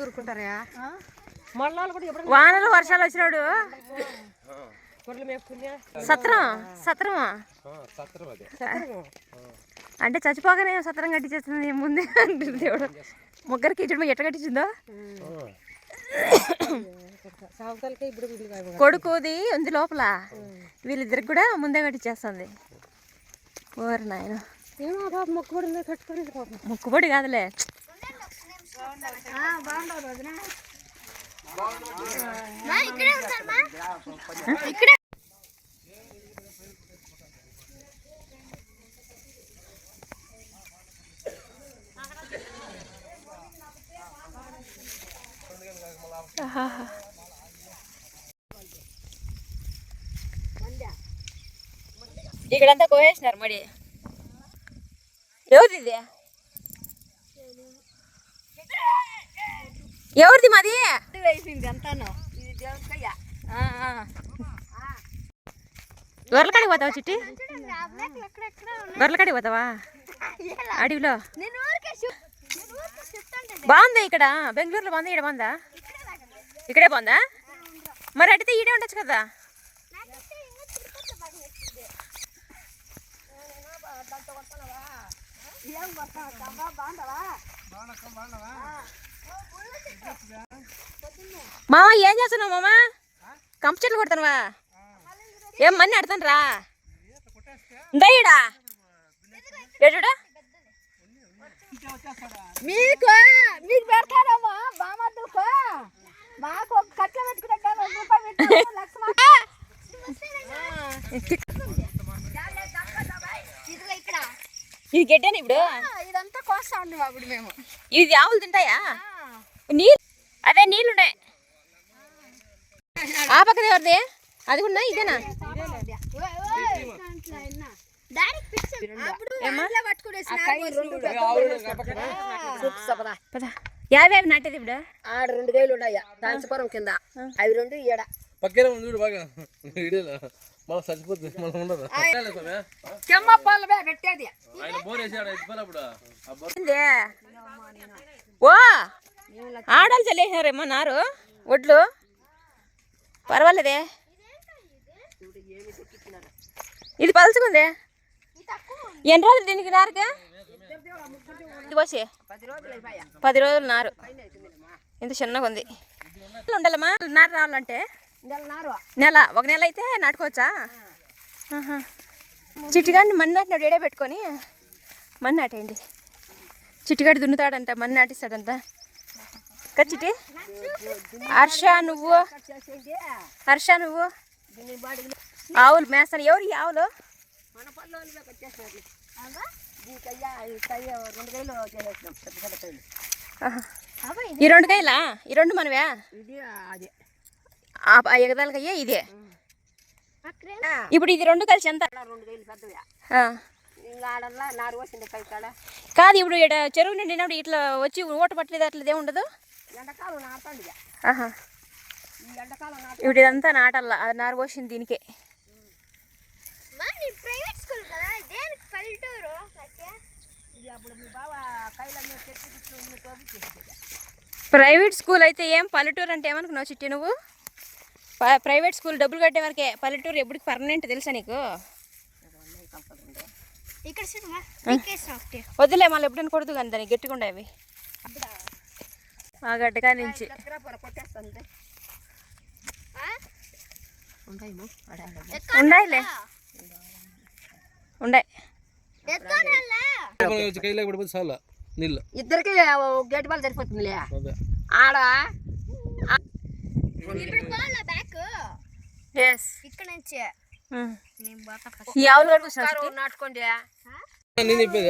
దూరుకుంటారా ఎప్పుడు వానలు వర్షాలు వచ్చినాడు సత్రం సత్రమా? అంటే చచ్చిపోగానే సత్రం కట్టించేస్తుంది? ముందే అంటుంది దేవుడు. ముగ్గురికి ఇచ్చిన ఎట్ట కట్టించిందో? కొడుకుది ఉంది లోపల. వీళ్ళిద్దరికి కూడా ముందే కట్టించేస్తుంది. ఓరు నాయన. ఏమో పాప మొక్కుబడి కట్టుకొని పాపం. ముక్కుబడి కాదులే. ఆహాహా. ఇక్కడంతా కోసేసినారు మరి ఎవరిది ఎవరిది మాది? వేసింది అంతాను ఇది దేవుడికయ్య గొర్రెల కాడికి పోతావా చిట్టి? గొర్రెల కాడికి పోతావా? అడవిలో? బాగుంది ఇక్కడ? బెంగళూరులో బాగుంది? ఇక్కడ బాగుందా? ఇక్కడే బాగుందా? మరి అడిగితే ఈడే ఉండొచ్చు కదా? మామ ఏం చేస్తున్నావు మామ? కంప చెట్లు కొడుతున్నావా? ఏం మన్ని ఆడుతాను రా దయ్యడా మీకు మీకు పెడతారమ్మా మాకు ఒక కట్ల పెట్టుకుంటే లక్ష ఇదిగో ఇక్కడ ఇది గడ్డని ఇప్పుడు? ఇదంతా కోస్తా ఉండి అప్పుడు మేము. ఇది ఆవులు తింటాయా? నీళ్ళు అదే నీళ్ళు ఉన్నాయి. ఆ పక్కన ఎవరిది అది కూడా ఇదేనా యాభై యాభై నాటేది ఇప్పుడు? ఆడ రెండు వేలు ఉన్నాయా? దాల్చిపురం కింద. అవి రెండు ఈడ. పక్కనే ఉంది బాగా. ఇడేలా. మళ్ళీ చచ్చిపోతుంది మళ్ళీ ఉండదు? చెమ్మప్పాలు పెట్టేది ఆయన బోర్ వేసాడు? ఓ! ఆడాలి చల్లేసినారేమో నారు. ఒడ్లు. పర్వాలేదే. ఇది పలుచుకుంది. ఎన్ని రోజులు దీనికి నారుగా పోసి. పది రోజులు నారు. ఇంత చిన్నగా ఉంది. ఉండాలమ్మా. నారు రావాలంటే. నెల ఒక నెల అయితే నాటుకోవచ్చా. చిట్టిగాడిని మన్ను నాటినాడు ఏడే పెట్టుకొని మన్ను నాటేయండి. చిట్టిగాడి దున్నుతాడంట మన్ను నాటిస్తాడంట. కదా చిట్టి హర్ష నువ్వు? హర్ష నువ్వు? ఆవులు మేస్తాను. ఎవరు ఈ ఆవులు. ఈ రెండు కాయలా ఈ రెండు మనవే? ఇది అది. ఆ ఎగదాలకయ్యే ఇదే. ఇప్పుడు ఇది రెండు కలిసి ఎంత? కాదు ఇప్పుడు ఇక్కడ చెరువు నిండినప్పుడు ఇట్లా వచ్చి ఓట పట్టలేదు అట్లా ఏమి ఉండదు? ఇప్పుడు ఇదంతా నాటల్లా అది నారు పోసింది దీనికే. ప్రైవేట్ స్కూల్ అయితే ఏం పల్లెటూరు అంటే ఏమనుకున్నావు చిట్టి నువ్వు? ప్రైవేట్ స్కూల్ డబ్బులు కట్టే వరకే పల్లెటూరు ఎప్పటికి పర్మనెంట్ తెలుసా నీకు? వద్దులే మళ్ళీ ఎప్పుడైనా కొడుతు కానీ దాన్ని గట్టిగా ఉండేవి ఆ గడ్డగా నుంచి. ఉండాయిలే. ఉండాయి. ఇద్దరికి గేట్ బాల్ సరిపోతుందిలే. అదే. ఆడ? ఎస్ ఇక్కడ నుంచి. కారు నాటుకోండి. నేను చెప్పేది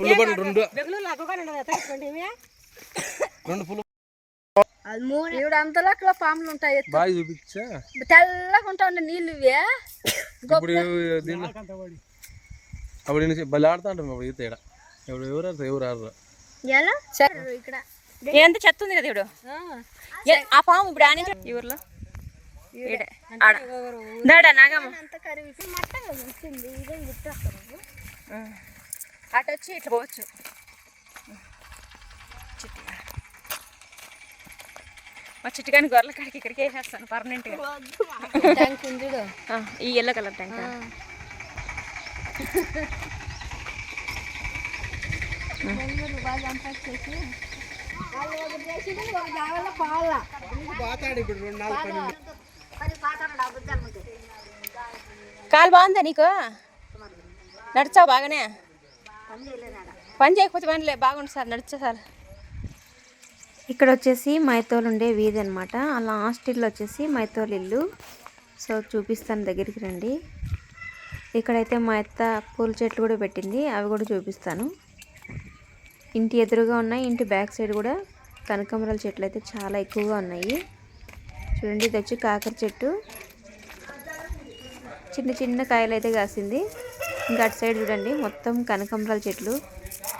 రెండు రెండు. పుల్లు పాములు ఉంటాయి. బాగా చూపించా? తెల్లగా ఉంటా ఉండే నీళ్ళు ఇవే. ఇప్పుడు అప్పుడు బలి ఆడుతా ఉంటాం అప్పుడు ఈత ఎవరు ఎవరు ఎవరు ఇక్కడ. ఎంత చెత్త ఉంది కదా ఇప్పుడు? ఆ. పాము ఇప్పుడు ఈ ఊర్లో? దాడా నాగమ్మ. అటు వచ్చి ఇట్లా పోవచ్చు. మా చిట్టుగాని గొర్రెల కాడికి ఇక్కడికి వేసేస్తాను పర్మనెంట్గా ఈ ఎల్లో కలర్ ట్యాంక్ బెంగళూరు బాగా సంపాదించేసి వాళ్ళు ఒకటి చేసింది ఒక దావల్ల పాల కాలు బాగుందా నీకు? నడిచావు బాగానే? పని చేయకపోతే పనిలే బాగుంది సార్ నడిచా సార్. ఇక్కడ వచ్చేసి మైతోలు ఉండే వీధి అనమాట ఆ లాస్ట్ ఇల్లు వచ్చేసి మైతోలు ఇల్లు. సో చూపిస్తాను దగ్గరికి రండి. ఇక్కడైతే మా అత్త పూల చెట్లు కూడా పెట్టింది అవి కూడా చూపిస్తాను. ఇంటి ఎదురుగా ఉన్నాయి ఇంటి బ్యాక్ సైడ్ కూడా కనకాంబరాల చెట్లు అయితే చాలా ఎక్కువగా ఉన్నాయి. చూడండి ఇది వచ్చి కాకర చెట్టు. చిన్న చిన్న కాయలు అయితే కాసింది. ఇంకా అటు సైడ్ చూడండి మొత్తం కనకాంబరాల చెట్లు.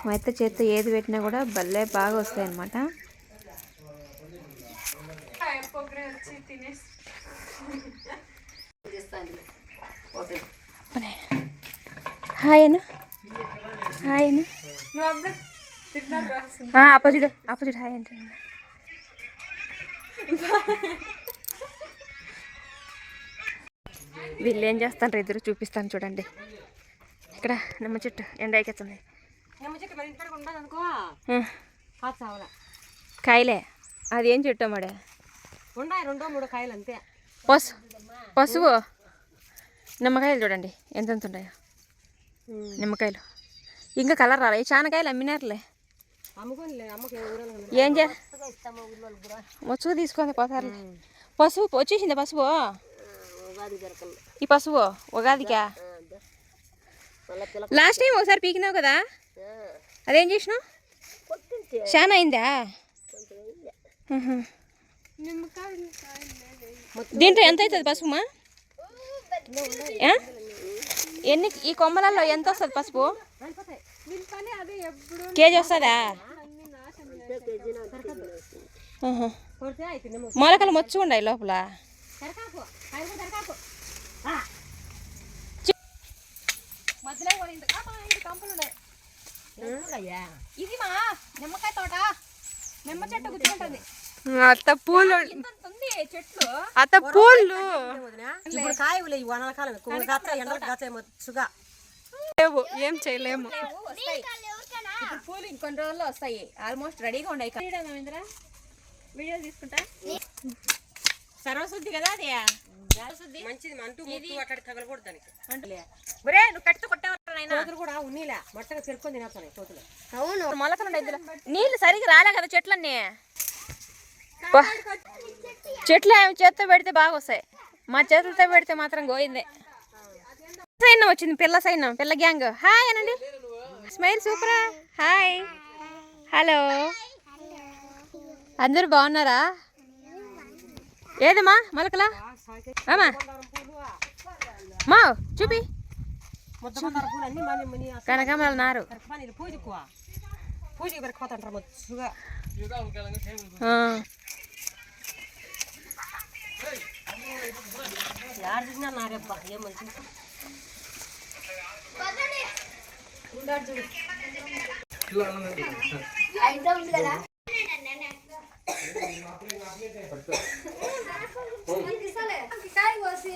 మా అత్త చేత్తో ఏది పెట్టినా కూడా భలే బాగా వస్తాయి అన్నమాట హాయ్ అను హాయ్ అను ఆపోజిట్ ఆపోజిట్ హాయ్ అంటే. వీళ్ళు ఏం చేస్తాను ఎదురు చూపిస్తాను చూడండి. ఇక్కడ నిమ్మ చెట్టు ఎండ ఎక్కిస్తుంది కాయలే. అది ఏం చెట్టు ఉండాయి రెండో మూడో కాయలు అంతే. పసు పసుపు నిమ్మకాయలు చూడండి ఎంతెంత ఉన్నాయో. నిమ్మకాయలు. ఇంకా కలర్ రాలే. చాలా కాయలు అమ్మినారులే. ఏం చే ముచ్చుకు తీసుకొని పోతారు పసుపు వచ్చేసింది పసుపు? ఈ పసుపు ఉగాదికా? లాస్ట్ టైం ఒకసారి పీకినావు కదా? అదేం చేసినావు? చాలా అయిందా. దీంట్లో ఎంత అవుతుంది పసుపుమా? ఎన్ని ఈ కొమ్మలలో ఎంత వస్తుంది పసుపు? కేజీ వస్తుందా ఆహా. కొడితే అయితే నిమ్మ మొలకలు మొచ్చు ఉన్నాయి. లోపల నిమ్మకాయ తోట. నిమ్మ చెట్టు అత్త పూలు ఇంత ఉంది చెట్లు. అత్త పూలు. ఇప్పుడు వనల కాలం ఎండలు ఏం చేయలేము. ఇప్పుడు పూలు ఇంకొన్ని రోజుల్లో వస్తాయి. ఆల్మోస్ట్ రెడీగా ఉన్నాయి. వీడియో మహేంద్ర వీడియో తీసుకుంటా. సర్వశుద్ధి కదా అది? సర్వశుద్ధి? మంచిది అంటూ ముట్టు అట్లా తగలకూడదు దానికి. అంటే ఒరే నువ్వు కూడా ఉన్నీలా. మట్టగా చెరుకొని తినేస్తున్నాయి కోతులు అవును. మొలకలు ఇందులో. నీళ్ళు సరిగా రాలే కదా చెట్లన్నీ. చెట్లు ఏమి చేత్తో పెడితే బాగా వస్తాయి మా చేతులతో పెడితే మాత్రం గోయిందే. సైన్యం వచ్చింది పిల్ల సైన్యం పిల్ల గ్యాంగ్. హాయ్ అనండి. స్మైల్ సూపరా? హాయ్. హలో. అందరూ బాగున్నారా? ఏదమ్మా? మొలకలా? అమ్మా. మా చూపి. కనకాంబరాలు నారు పూజకు కిసాలే కిసాయి కోసి